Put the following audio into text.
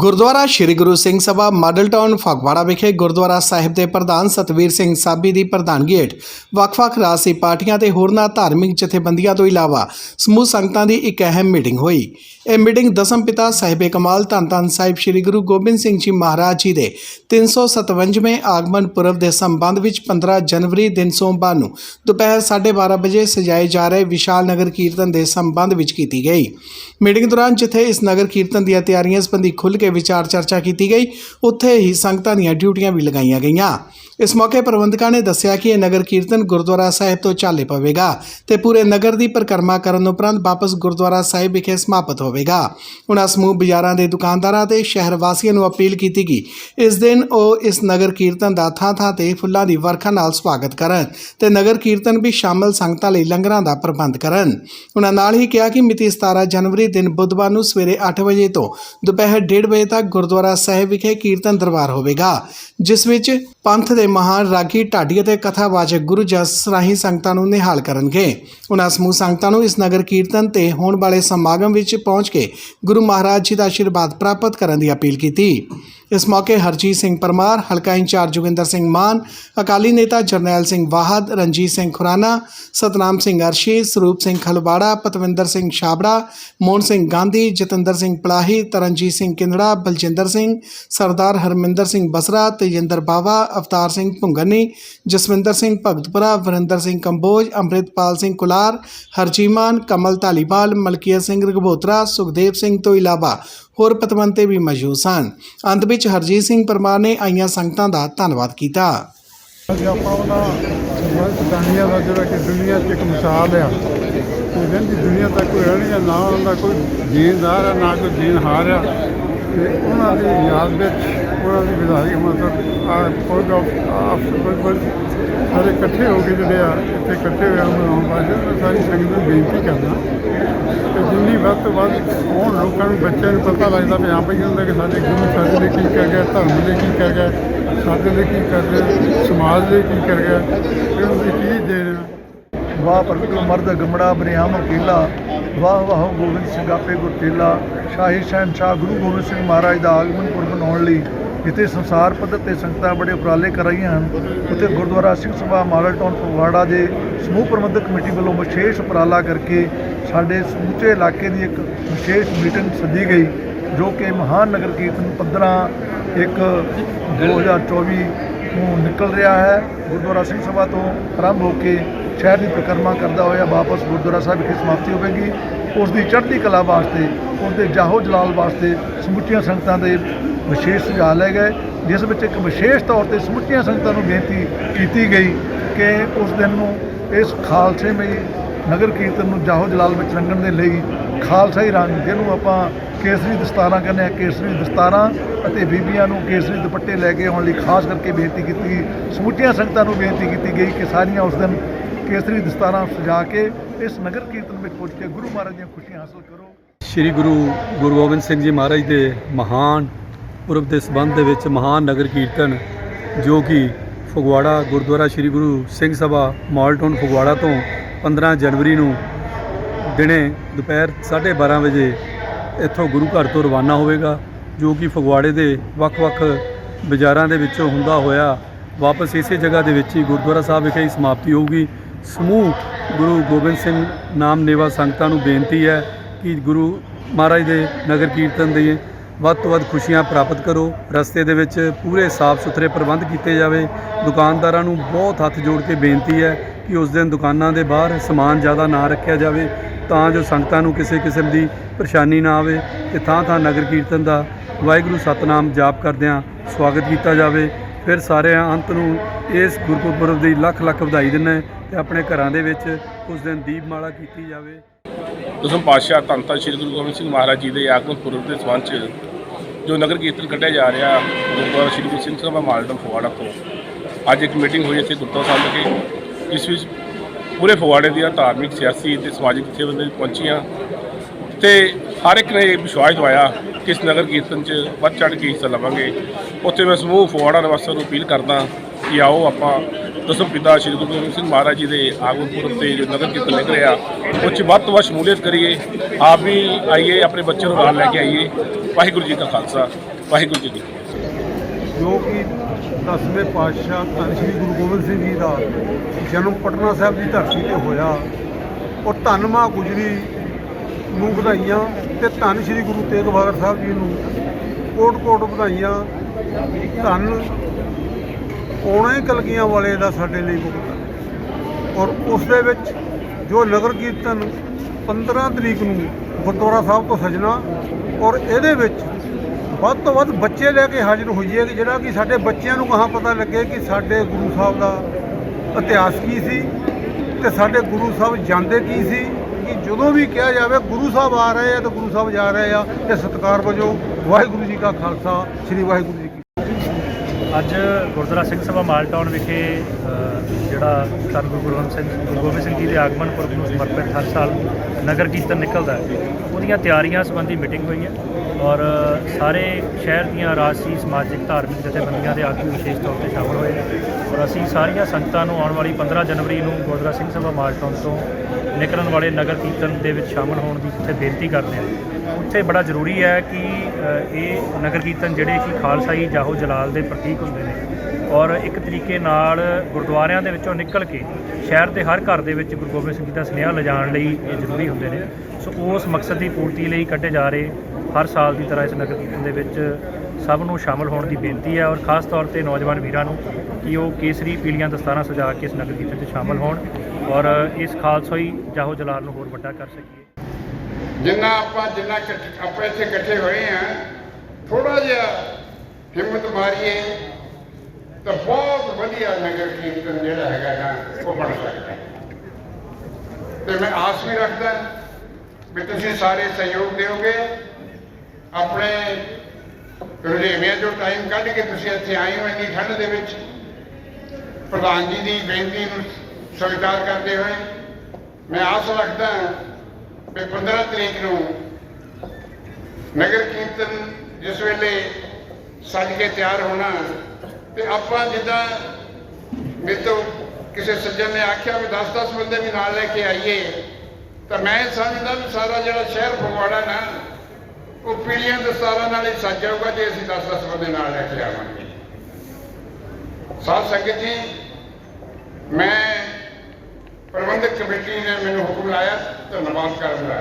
Gurdwara Sri Guru Singh Sabha model town Phagwara ਵਿਖੇ ਗੁਰਦੁਆਰਾ ਸਾਹਿਬ ਦੇ ਪ੍ਰਧਾਨ ਸਤਵੀਰ ਸਿੰਘ ਸਾਬੀ ਦੀ ਪ੍ਰਧਾਨਗੀ ਹੇਠ ਵੱਖ-ਵੱਖ ਰਾਜਸੀ ਪਾਰਟੀਆਂ ਤੇ ਹੋਰਨਾਂ ਧਾਰਮਿਕ ਜਥੇਬੰਦੀਆਂ ਤੋਂ ਇਲਾਵਾ ਸਮੂਹ ਸੰਗਤਾਂ ਦੀ ਇੱਕ ਅਹਿਮ ਮੀਟਿੰਗ ਹੋਈ। ਇਹ ਮੀਟਿੰਗ ਦਸਮ ਪਿਤਾ ਸਾਹਿਬੇ ਕਮਾਲ ਧੰਨ ਧੰਨ ਸਾਹਿਬ ਸ੍ਰੀ ਗੁਰੂ ਗੋਬਿੰਦ ਸਿੰਘ ਜੀ ਮਹਾਰਾਜ ਜੀ ਦੇ 357ਵੇਂ ਆਗਮਨ ਪੁਰਬ ਦੇ ਸੰਬੰਧ ਵਿੱਚ 15 ਜਨਵਰੀ ਦਿਨ ਸੋਮਵਾਰ ਨੂੰ ਦੁਪਹਿਰ 12:30 ਵਜੇ ਸਜਾਏ ਜਾ ਰਹੇ ਵਿਸ਼ਾਲ ਨਗਰ ਕੀਰਤਨ ਦੇ ਸੰਬੰਧ ਵਿੱਚ ਕੀਤੀ ਗਈ। ਮੀਟਿੰਗ ਦੌਰਾਨ ਜਿੱਥੇ ਇਸ ਨਗਰ ਕੀਰਤਨ ਦੀਆਂ ਤਿਆਰੀਆਂ ਸੰਬੰਧੀ ਖੁੱਲ੍ਹ ਕੇ ਵਿਚਾਰ ਚਰਚਾ ਕੀਤੀ ਗਈ। ਉੱਥੇ ਹੀ ਸੰਗਤਾਂ ਦੀਆਂ ਡਿਊਟੀਆਂ ਵੀ ਲਗਾਈਆਂ ਗਈਆਂ। ਇਸ ਮੌਕੇ ਪ੍ਰਬੰਧਕਾਂ ਨੇ ਦੱਸਿਆ ਕਿ ਇਹ ਨਗਰ ਕੀਰਤਨ ਗੁਰਦੁਆਰਾ ਸਾਹਿਬ ਤੋਂ ਚਾਲੇ ਪਵੇਗਾ ਤੇ ਪੂਰੇ ਨਗਰ ਦੀ ਪਰਿਕਰਮਾ ਕਰਨ ਉਪਰੰਤ ਵਾਪਸ ਗੁਰਦੁਆਰਾ ਸਾਹਿਬ ਵਿਖੇ ਸਮਾਪਤ ਹੋਵੇਗਾ। ਉਹਨਾਂ ਸਮੂਹ ਬਾਜ਼ਾਰਾਂ ਦੇ ਦੁਕਾਨਦਾਰਾਂ ਤੇ ਸ਼ਹਿਰ ਵਾਸੀਆਂ ਨੂੰ ਅਪੀਲ ਕੀਤੀ ਕਿ ਇਸ ਦਿਨ ਉਹ ਇਸ ਨਗਰ ਕੀਰਤਨ ਦਾ ਥਾਂ-ਥਾਂ ਤੇ ਫੁੱਲਾਂ ਦੀ ਵਰਖਾ ਨਾਲ ਸਵਾਗਤ ਕਰਨ ਤੇ ਨਗਰ ਕੀਰਤਨ ਵੀ ਸ਼ਾਮਲ ਸੰਗਤਾਂ ਲਈ ਲੰਗਰਾਂ ਦਾ ਪ੍ਰਬੰਧ ਕਰਨ। ਉਹਨਾਂ ਨਾਲ ਹੀ ਕਿਹਾ ਕਿ ਮਿਤੀ 17 ਜਨਵਰੀ ਦਿਨ ਬੁੱਧਵਾਰ ਨੂੰ ਸਵੇਰੇ 8 ਵਜੇ ਤੋਂ ਦੁਪਹਿਰ 1:30 ਵਜੇ ਤੱਕ ਗੁਰਦੁਆਰਾ ਸਾਹਿਬ ਵਿਖੇ ਕੀਰਤਨ ਦਰਬਾਰ ਹੋਵੇਗਾ, ਜਿਸ ਵਿੱਚ ਪੰਥ ਦੇ ਮਹਾਨ ਰਾਗੀ ਢਾਡੀ ਅਤੇ ਕਥਾਵਾਚਕ ਗੁਰੂ ਜਸ ਰਾਹੀਂ ਸੰਗਤਾਂ ਨੂੰ ਨਿਹਾਲ ਕਰਨਗੇ। ਉਹਨਾਂ ਸਮੂਹ ਸੰਗਤਾਂ ਨੂੰ ਇਸ ਨਗਰ ਕੀਰਤਨ ਤੇ ਹੋਣ ਵਾਲੇ ਸਮਾਗਮ ਵਿੱਚ ਪਹੁੰਚ ਕੇ ਗੁਰੂ ਮਹਾਰਾਜ ਜੀ ਦਾ ਆਸ਼ੀਰਵਾਦ ਪ੍ਰਾਪਤ ਕਰਨ ਦੀ ਅਪੀਲ ਕੀਤੀ। ਇਸ ਮੌਕੇ ਹਰਜੀਤ ਸਿੰਘ ਪਰਮਾਰ ਹਲਕਾ ਇੰਚਾਰਜ ਜੋਗਿੰਦਰ ਸਿੰਘ ਮਾਨ ਅਕਾਲੀ ਨੇਤਾ ਜਰਨੈਲ ਸਿੰਘ ਵਾਹਦ ਰਣਜੀਤ ਸਿੰਘ ਖੁਰਾਨਾ ਸਤਨਾਮ ਸਿੰਘ ਅਰਸ਼ੀ ਸਰੂਪ ਸਿੰਘ ਖਲਵਾੜਾ ਪਤਵਿੰਦਰ ਸਿੰਘ ਛਾਬੜਾ ਮੋਹਨ ਸਿੰਘ ਗਾਂਧੀ ਜਤਿੰਦਰ ਸਿੰਘ ਪਲਾਹੀ ਤਰਨਜੀਤ ਸਿੰਘ ਕਿੰਦੜਾ ਬਲਜਿੰਦਰ ਸਿੰਘ ਸਰਦਾਰ ਹਰਮਿੰਦਰ ਸਿੰਘ ਬਸਰਾ ਤੇਜਿੰਦਰ ਬਾਵਾ ਅਵਤਾਰ ਸਿੰਘ ਭੁੰਗਨੀ ਜਸਵਿੰਦਰ ਸਿੰਘ ਭਗਤਪੁਰਾ ਵਰਿੰਦਰ ਸਿੰਘ ਕੰਬੋਜ ਅੰਮ੍ਰਿਤਪਾਲ ਸਿੰਘ ਕੁਲਾਰ ਹਰਜੀਮਾਨ ਕਮਲ ਧਾਲੀਵਾਲ ਮਲਕੀਤ ਸਿੰਘ ਰਘਬੋਤਰਾ ਸੁਖਦੇਵ ਸਿੰਘ ਤੋਂ ਇਲਾਵਾ ਹੋਰ ਪਤਵੰਤੇ ਵੀ ਮੌਜੂਦ ਸਨ। ਅੰਤ ਵਿੱਚ ਹਰਜੀਤ ਸਿੰਘ ਪਰਮਾਰ ਨੇ ਆਈਆਂ ਸੰਗਤਾਂ ਦਾ ਧੰਨਵਾਦ ਕੀਤਾ। ਅੱਜ ਆਪਾਂ ਉਹਨਾਂ ਸਰਦਾਨੀਆਂ ਦਾ ਜਿਹੜਾ ਕਿ ਦੁਨੀਆ 'ਚ ਇੱਕ ਮਿਸਾਲ ਆ। ਤੇ ਰਹਿੰਦੀ ਦੁਨੀਆ ਤੱਕ ਕੋਈ ਰਹਿਣੀ ਆ, ਨਾ ਉਹਨਾਂ ਦਾ ਕੋਈ ਜੀਨਦਾਰ ਆ, ਨਾ ਕੋਈ ਜੀਨਹਾਰ ਆ। ਤੇ ਉਹਨਾਂ ਦੀ ਯਾਦ ਵਿੱਚ ਉਹਨਾਂ ਦੀ ਵਿਧਾਇਕ ਮਤਲਬ ਆ ਪ੍ਰੋਗਰਾਮ ਆਪ ਕੋਈ ਸਾਰੇ ਇਕੱਠੇ ਹੋ ਕੇ ਜਿਹੜੇ ਆ, ਇੱਥੇ ਇਕੱਠੇ ਹੋਏ ਆ ਮਨਾਉਣ ਵਾਸਤੇ ਮੈਂ ਸਾਰੀ ਸੰਗਤ ਨੂੰ ਬੇਨਤੀ ਕਰਦਾ ਕਿ ਜਿੰਨੀ ਵੱਧ ਤੋਂ ਵੱਧ ਹੋਣ ਲੋਕਾਂ ਨੂੰ, ਬੱਚਿਆਂ ਨੂੰ ਪਤਾ ਲੱਗਦਾ ਵੀ ਹਾਂ ਭਈ ਹੁੰਦਾ ਕਿ ਸਾਡੇ ਗੁਰੂ ਸਾਡੇ ਲਈ ਕੀ ਕਰ ਗਿਆ, ਧਰਮ ਲਈ ਕੀ ਕਰ ਗਿਆ ਸਾਡੇ ਲਈ ਕੀ ਕਰ ਰਿਹਾ ਸਮਾਜ ਲਈ ਕੀ ਕਰ ਗਿਆ ਇਹਨੂੰ ਦੀ ਚੀਜ਼ ਦੇ ਵਾਹ ਪ੍ਰਗਟ ਮਰਦ ਗਮੜਾ ਬਰਿਆਮ ਅਕੀਲਾ ਵਾਹ ਵਾਹ ਗੋਬਿੰਦ ਸਿੰਘ ਆਪੇ ਗੁਰਤੇਲਾ, ਸ਼ਾਹੀ ਸ਼ਹਿਨਸ਼ਾਹ ਗੁਰੂ ਗੋਬਿੰਦ ਸਿੰਘ ਮਹਾਰਾਜ ਦਾ ਆਗਮਨ ਪੁਰਬ ਮਨਾਉਣ ਲਈ ਜਿੱਥੇ ਸੰਸਾਰ ਪੱਧਰ ਤੇ ਸੰਗਤਾਂ ਬੜੇ ਉਪਰਾਲੇ ਕਰ ਰਹੀਆਂ ਹਨ। ਉੱਥੇ ਗੁਰਦੁਆਰਾ ਸਿੰਘ ਸਭਾ ਮਾਡਲ ਟਾਊਨ ਫਗਵਾੜਾ ਦੇ ਸਮੂਹ ਪ੍ਰਬੰਧਕ ਕਮੇਟੀ ਵੱਲੋਂ ਵਿਸ਼ੇਸ਼ ਉਪਰਾਲਾ ਕਰਕੇ ਸਾਡੇ ਸਮੁੱਚੇ ਇਲਾਕੇ ਦੀ ਇੱਕ ਵਿਸ਼ੇਸ਼ ਮੀਟਿੰਗ ਸੱਦੀ ਗਈ, ਜੋ ਕਿ ਮਹਾਨ ਨਗਰ ਕੀਰਤਨ 15 ਇੱਕ 2024 ਨੂੰ ਨਿਕਲ ਰਿਹਾ ਹੈ। ਗੁਰਦੁਆਰਾ ਸਿੰਘ ਸਭਾ ਤੋਂ ਆਰੰਭ ਹੋ ਕੇ ਸ਼ਹਿਰ ਦੀ ਪ੍ਰਕਰਮਾ ਕਰਦਾ ਹੋਇਆ ਵਾਪਸ ਗੁਰਦੁਆਰਾ ਸਾਹਿਬ ਵਿਖੇ ਸਮਾਪਤੀ ਹੋਵੇਗੀ। ਉਸ ਦੀ ਚੜ੍ਹਦੀ ਕਲਾ ਵਾਸਤੇ, ਉਸ ਦੇ ਜਾਹੋ ਜਲਾਲ ਵਾਸਤੇ ਸਮੁੱਚੀਆਂ ਸੰਗਤਾਂ ਦੇ ਵਿਸ਼ੇਸ਼ ਸੁਝਾਅ ਲਏ ਗਏ, ਜਿਸ ਵਿੱਚ ਇੱਕ ਵਿਸ਼ੇਸ਼ ਤੌਰ ਤੇ ਸਮੁੱਚੀਆਂ ਸੰਗਤਾਂ ਨੂੰ ਬੇਨਤੀ ਕੀਤੀ ਗਈ ਕਿ ਉਸ ਦਿਨ ਨੂੰ ਇਸ ਖਾਲਸੇ ਮਈ ਨਗਰ ਕੀਰਤਨ ਨੂੰ ਜਾਹੋ ਜਲਾਲ ਵਿੱਚ ਰੰਗਣ ਦੇ ਲਈ ਖਾਲਸਾਈ ਰੰਗ, ਜਿਹਨੂੰ ਆਪਾਂ ਕੇਸਰੀ ਦਸਤਾਰਾਂ ਕਹਿੰਦੇ ਆ ਕੇਸਰੀ ਦਸਤਾਰਾਂ ਅਤੇ ਬੀਬੀਆਂ ਨੂੰ ਕੇਸਰੀ ਦੁਪੱਟੇ ਲੈ ਕੇ ਆਉਣ ਲਈ ਖਾਸ ਕਰਕੇ ਬੇਨਤੀ ਕੀਤੀ ਸਮੁੱਚੀਆਂ ਸੰਗਤਾਂ ਨੂੰ ਬੇਨਤੀ ਕੀਤੀ ਗਈ ਕਿ ਸਾਰੀਆਂ ਉਸ ਦਿਨ ਕੇਸਰੀ ਦਸਤਾਰਾਂ ਸਜਾ ਕੇ ਇਸ ਨਗਰ ਕੀਰਤਨ ਵਿੱਚ ਪੁੱਜ ਕੇ ਗੁਰੂ ਮਹਾਰਾਜ ਦੀਆਂ ਖੁਸ਼ੀਆਂ ਹਾਸਲ ਕਰੋ। ਸ੍ਰੀ ਗੁਰੂ ਗੁਰੂ ਗੋਬਿੰਦ ਸਿੰਘ ਜੀ ਮਹਾਰਾਜ ਦੇ ਮਹਾਨ ਪੁਰਬ ਦੇ ਸਬੰਧ ਦੇ ਵਿੱਚ ਮਹਾਨ ਨਗਰ ਕੀਰਤਨ, ਜੋ ਕਿ ਫਗਵਾੜਾ ਗੁਰਦੁਆਰਾ ਸ੍ਰੀ ਗੁਰੂ ਸਿੰਘ ਸਭਾ ਮਾਲਟਨ ਫਗਵਾੜਾ ਤੋਂ 15 ਜਨਵਰੀ ਨੂੰ ਦਿਨੇ ਦੁਪਹਿਰ 12:30 ਵਜੇ ਇੱਥੋਂ ਗੁਰੂ ਘਰ ਤੋਂ ਰਵਾਨਾ ਹੋਵੇਗਾ, ਜੋ ਕਿ ਫਗਵਾੜੇ ਦੇ ਵੱਖ-ਵੱਖ ਬਾਜ਼ਾਰਾਂ ਦੇ ਵਿੱਚੋਂ ਹੁੰਦਾ ਹੋਇਆ ਵਾਪਸ ਇਸੇ ਜਗ੍ਹਾ ਦੇ ਵਿੱਚ ਹੀ ਗੁਰਦੁਆਰਾ ਸਾਹਿਬ ਵਿਖੇ ਹੀ ਸਮਾਪਤੀ ਹੋਊਗੀ। ਸਮੂਹ ਗੁਰੂ ਗੋਬਿੰਦ ਸਿੰਘ ਨਾਮ ਨੇਵਾ ਸੰਗਤਾਂ ਨੂੰ ਬੇਨਤੀ ਹੈ ਕਿ ਗੁਰੂ ਮਹਾਰਾਜ ਦੇ ਨਗਰ ਕੀਰਤਨ ਦੇ ਵੱਧ ਤੋਂ ਵੱਧ ਖੁਸ਼ੀਆਂ ਪ੍ਰਾਪਤ ਕਰੋ। ਰਸਤੇ ਦੇ ਵਿੱਚ ਪੂਰੇ ਸਾਫ਼ ਸੁਥਰੇ ਪ੍ਰਬੰਧ ਕੀਤੇ ਜਾਵੇ। ਦੁਕਾਨਦਾਰਾਂ ਨੂੰ ਬਹੁਤ ਹੱਥ ਜੋੜ ਕੇ ਬੇਨਤੀ ਹੈ ਕਿ ਉਸ ਦਿਨ ਦੁਕਾਨਾਂ ਦੇ ਬਾਹਰ ਸਮਾਨ ਜ਼ਿਆਦਾ ਨਾ ਰੱਖਿਆ ਜਾਵੇ, ਤਾਂ ਜੋ ਸੰਗਤਾਂ ਨੂੰ ਕਿਸੇ ਕਿਸਮ ਦੀ ਪਰੇਸ਼ਾਨੀ ਨਾ ਆਵੇ ਤੇ ਥਾਂ ਥਾਂ ਨਗਰ ਕੀਰਤਨ ਦਾ ਵਾਹਿਗੁਰੂ ਸਤਨਾਮ ਜਾਪ ਕਰਦਿਆਂ ਸਵਾਗਤ ਕੀਤਾ ਜਾਵੇ। ਫਿਰ ਸਾਰਿਆਂ ਅੰਤ ਨੂੰ ਇਸ ਗੁਰਪੁਰਬ ਦੀ ਲੱਖ ਲੱਖ ਵਧਾਈ ਦਿੰਦਾ ਤੇ ਆਪਣੇ ਘਰਾਂ ਦੇ ਵਿੱਚ ਉਸ ਦਿਨ ਦੀਪਮਾਲਾ ਕੀਤੀ ਜਾਵੇ। ਦਸਮ ਪਾਤਸ਼ਾਹ ਧੰਨ ਧੰਨ ਸ਼੍ਰੀ ਗੁਰੂ ਗੋਬਿੰਦ ਸਿੰਘ ਮਹਾਰਾਜ ਜੀ ਦੇ ਆਗਮਨ ਪੁਰਬ ਦੇ ਸਬੰਧ 'ਚ ਜੋ ਨਗਰ ਕੀਰਤਨ ਕੱਢਿਆ ਜਾ ਰਿਹਾ, ਗੁਰਦੁਆਰਾ ਸ਼੍ਰੀ ਗੁਰੂ ਸਿੰਘ ਸਭਾ ਮਾਲਟਨ ਫਗਵਾੜਾ ਤੋਂ, ਅੱਜ ਇੱਕ ਮੀਟਿੰਗ ਹੋਈ ਇੱਥੇ ਗੁਰਦੁਆਰਾ ਸਾਹਿਬ ਵਿਖੇ। ਜਿਸ ਵਿੱਚ ਪੂਰੇ ਫਗਵਾੜੇ ਦੀਆਂ ਧਾਰਮਿਕ, ਸਿਆਸੀ ਤੇ ਸਮਾਜਿਕ ਜਥੇਬੰਦੀਆਂ ਪਹੁੰਚੀਆਂ। ਤੇ ਹਰ ਇੱਕ ਨੇ ਇਹ ਵਿਸ਼ਵਾਸ ਦਵਾਇਆ ਕਿ ਇਸ ਨਗਰ ਕੀਰਤਨ 'ਚ ਵੱਧ ਚੜ੍ਹ ਕੇ ਹਿੱਸਾ ਲਵਾਂਗੇ। ਉੱਥੇ ਮੈਂ ਸਮੂਹ ਫਗਵਾੜਾ ਨਿਵਾਸੀਆਂ ਨੂੰ ਅਪੀਲ ਕਰਦਾ ਕਿ ਆਓ ਆਪਾਂ ਦਸਮ ਪਿਤਾ ਸ਼੍ਰੀ ਗੁਰੂ ਗੋਬਿੰਦ ਸਿੰਘ ਮਹਾਰਾਜ ਜੀ ਦੇ ਆਗਮਨ ਪੁਰਬ ਤੇ ਜੋ ਨਗਰ ਕੀਰਤਨ ਨਿਕਲ ਰਿਹਾ, ਉਹ 'ਚ ਵੱਧ ਤੋਂ ਵੱਧ ਸ਼ਮੂਲੀਅਤ ਕਰੀਏ। ਆਪ ਵੀ ਆਈਏ, ਆਪਣੇ ਬੱਚਿਆਂ ਨੂੰ ਨਾਲ ਲੈ ਕੇ ਆਈਏ। ਵਾਹਿਗੁਰੂ ਜੀ ਕਾ ਖਾਲਸਾ, ਵਾਹਿਗੁਰੂ ਜੀ ਕੀ ਜੋ ਕਿ ਦਸਵੇਂ ਪਾਤਸ਼ਾਹ ਧੰਨ ਸ਼੍ਰੀ ਗੁਰੂ ਗੋਬਿੰਦ ਸਿੰਘ ਜੀ ਦਾ ਜਨਮ ਪਟਨਾ ਸਾਹਿਬ ਦੀ ਧਰਤੀ ਤੇ ਹੋਇਆ। ਔਰ ਧੰਨ ਮਾਂ ਗੁਜਰੀ ਨੂੰ ਵਧਾਈਆਂ ਤੇ ਧੰਨ ਸ਼੍ਰੀ ਗੁਰੂ ਤੇਗ ਬਹਾਦਰ ਸਾਹਿਬ ਜੀ ਨੂੰ ਕੋਟ ਕੋਟ ਵਧਾਈਆਂ। ਧੰਨ ਆਉਣਾ ਹੀ ਕਲਗੀਆਂ ਵਾਲੇ ਦਾ ਸਾਡੇ ਲਈ ਮੁਕਤ ਔਰ ਉਸ ਦੇ ਵਿੱਚ ਜੋ ਨਗਰ ਕੀਰਤਨ 15 ਤਰੀਕ ਨੂੰ ਗੁਰਦੁਆਰਾ ਸਾਹਿਬ ਤੋਂ ਸਜਣਾ ਔਰ ਇਹਦੇ ਵਿੱਚ ਵੱਧ ਤੋਂ ਵੱਧ ਬੱਚੇ ਲੈ ਕੇ ਹਾਜ਼ਰ ਹੋਈਏ ਕਿ ਜਿਹੜਾ ਕਿ ਸਾਡੇ ਬੱਚਿਆਂ ਨੂੰ ਕਹਾਂ ਪਤਾ ਲੱਗੇ ਕਿ ਸਾਡੇ ਗੁਰੂ ਸਾਹਿਬ ਦਾ ਇਤਿਹਾਸ ਕੀ ਸੀ ਤੇ ਸਾਡੇ ਗੁਰੂ ਸਾਹਿਬ ਜਾਂਦੇ ਕੀ ਸੀ ਕਿ ਜਦੋਂ ਵੀ ਕਿਹਾ ਜਾਵੇ ਗੁਰੂ ਸਾਹਿਬ ਆ ਰਹੇ ਆ ਤੇ ਗੁਰੂ ਸਾਹਿਬ ਜਾ ਰਹੇ ਆ ਤੇ ਸਤਿਕਾਰ ਵਜੋਂ ਵਾਹਿਗੁਰੂ ਜੀ ਕਾ ਖਾਲਸਾ, ਸ੍ਰੀ ਵਾਹਿਗੁਰੂ ਜੀ ਕੀ ਅੱਜ ਗੁਰਦੁਆਰਾ ਸਿੰਘ ਸਭਾ ਮਾਲਟਾਊਨ ਵਿਖੇ ਜਿਹੜਾ ਧੰਨ ਗੁਰੂ ਗੋਬਿੰਦ ਸਿੰਘ, ਗੁਰੂ ਗੋਬਿੰਦ ਸਿੰਘ ਜੀ ਦੇ ਆਗਮਨ ਪੁਰਬ ਨੂੰ ਸਮਰਪਿਤ ਹਰ ਸਾਲ ਨਗਰ ਕੀਰਤਨ ਨਿਕਲਦਾ ਹੈ। ਉਹਦੀਆਂ ਤਿਆਰੀਆਂ ਸੰਬੰਧੀ ਮੀਟਿੰਗ ਹੋਈ ਹੈ। ਔਰ ਸਾਰੇ ਸ਼ਹਿਰ ਦੀਆਂ ਰਾਜਸੀ, ਸਮਾਜਿਕ, ਧਾਰਮਿਕ ਜਥੇਬੰਦੀਆਂ ਦੇ ਆਗੂ ਵਿਸ਼ੇਸ਼ ਤੌਰ ਤੇ ਸ਼ਾਮਲ ਹੋਏ ਨੇ। ਔਰ ਅਸੀਂ ਸਾਰੀਆਂ ਸੰਗਤਾਂ ਨੂੰ ਆਉਣ ਵਾਲੀ 15 ਜਨਵਰੀ ਨੂੰ ਗੁਰਦੁਆਰਾ ਸਿੰਘ ਸਭਾ ਮਾਲਟਾਊਨ ਤੋਂ ਨਿਕਲਣ ਵਾਲੇ ਨਗਰ ਕੀਰਤਨ ਦੇ ਵਿੱਚ ਸ਼ਾਮਲ ਹੋਣ ਦੀ ਜਿੱਥੇ ਬੇਨਤੀ ਕਰਦੇ ਹਾਂ। ਉੱਥੇ ਬੜਾ ਜ਼ਰੂਰੀ ਹੈ ਕਿ ਇਹ ਨਗਰ ਕੀਰਤਨ ਜਿਹੜੇ ਕਿ ਖਾਲਸਾਈ ਜਾਹੋ ਜਲਾਲ ਦੇ ਪ੍ਰਤੀਕ ਹੁੰਦੇ ਨੇ ਔਰ ਇੱਕ ਤਰੀਕੇ ਨਾਲ ਗੁਰਦੁਆਰਿਆਂ ਦੇ ਵਿੱਚੋਂ ਨਿਕਲ ਕੇ ਸ਼ਹਿਰ ਦੇ ਹਰ ਘਰ ਦੇ ਵਿੱਚ ਗੁਰੂ ਗੋਬਿੰਦ ਸਿੰਘ ਜੀ ਦਾ ਸੁਨੇਹਾ ਲਿਜਾਣ ਲਈ ਇਹ ਜ਼ਰੂਰੀ ਹੁੰਦੇ ਨੇ। ਸੋ ਉਸ ਮਕਸਦ ਦੀ ਪੂਰਤੀ ਲਈ ਕੱਢੇ ਜਾ ਰਹੇ ਹਰ ਸਾਲ ਦੀ ਤਰ੍ਹਾਂ ਇਸ ਨਗਰ ਕੀਰਤਨ ਦੇ ਵਿੱਚ ਸਭ ਨੂੰ ਸ਼ਾਮਲ ਹੋਣ ਦੀ ਬੇਨਤੀ ਹੈ ਔਰ ਖਾਸ ਤੌਰ ਤੇ ਨੌਜਵਾਨ ਵੀਰਾਂ ਨੂੰ ਕਿ ਉਹ ਕੇਸਰੀ, ਪੀਲੀਆਂ ਦਸਤਾਰਾਂ ਸਜਾ ਕੇ ਇਸ ਨਗਰ ਕੀਰਤਨ 'ਚ ਸ਼ਾਮਲ ਹੋਣ ਔਰ ਇਸ ਖਾਲਸਾਈ ਜਾਹੋ ਜਲਾਲ ਨੂੰ ਹੋਰ ਵੱਡਾ ਕਰ ਸਕੀਏ ਜਿੰਨਾ ਆਪਾਂ ਜਿੰਨਾ ਆਪਾਂ ਇੱਥੇ ਇਕੱਠੇ ਹੋਏ ਆ ਥੋੜਾ ਜਿਹਾ ਹਿੰਮਤ ਮਾਰੀਏ ਤਾਂ ਬਹੁਤ ਵਧੀਆ ਨਗਰ ਕੀਰਤਨ ਜਿਹੜਾ ਹੈਗਾ ਨਾ, ਉਹ ਬਣ ਸਕਦਾ ਹੈ। ਤੇ ਮੈਂ ਆਸ ਵੀ ਰੱਖਦਾ ਵੀ ਤੁਸੀਂ ਸਾਰੇ ਸਹਿਯੋਗ ਦਿਓਗੇ ਆਪਣੇ ਰੁਝੇਵਿਆਂ ਜੋ ਟਾਈਮ ਕੱਢ ਕੇ ਤੁਸੀਂ ਇੱਥੇ ਆਏ ਹੋ ਇੰਨੀ ਠੰਡ ਦੇ ਵਿੱਚ। ਪ੍ਰਧਾਨ ਜੀ ਦੀ ਬੇਨਤੀ ਨੂੰ ਸਵੀਕਾਰ ਕਰਦੇ ਹੋਏ ਮੈਂ ਆਸ ਰੱਖਦਾ ਵੀ 15 ਤਰੀਕ ਨੂੰ ਨਗਰ ਕੀਰਤਨ ਜਿਸ ਵੇਲੇ ਸੱਜ ਕੇ ਤਿਆਰ ਹੋਣਾ ਤੇ ਆਪਾਂ ਜਿੱਦਾਂ ਮੇਰੇ ਤੋਂ ਕਿਸੇ ਸੱਜਣ ਨੇ ਆਖਿਆ ਵੀ 10-10 ਬੰਦੇ ਵੀ ਨਾਲ ਲੈ ਕੇ ਆਈਏ, ਤਾਂ ਮੈਂ ਸਮਝਦਾ ਵੀ ਸਾਰਾ ਜਿਹੜਾ ਸ਼ਹਿਰ ਫਗਵਾੜਾ ਨਾ ਉਹ ਪੀੜੀਆਂ ਦਸਤਾਰਾਂ ਨਾਲ ਹੀ ਸੱਜ ਜਾਊਗਾ ਜੇ ਅਸੀਂ 10-10 ਬੰਦੇ ਨਾਲ ਲੈ ਕੇ ਆਵਾਂਗੇ। ਸਾਧ ਸੰਗਤ ਜੀ, ਮੈਂ ਪ੍ਰਬੰਧਕ ਕਮੇਟੀ ਨੇ ਮੈਨੂੰ ਹੁਕਮ ਲਾਇਆ, ਧੰਨਵਾਦ ਕਰਨ ਦਾ।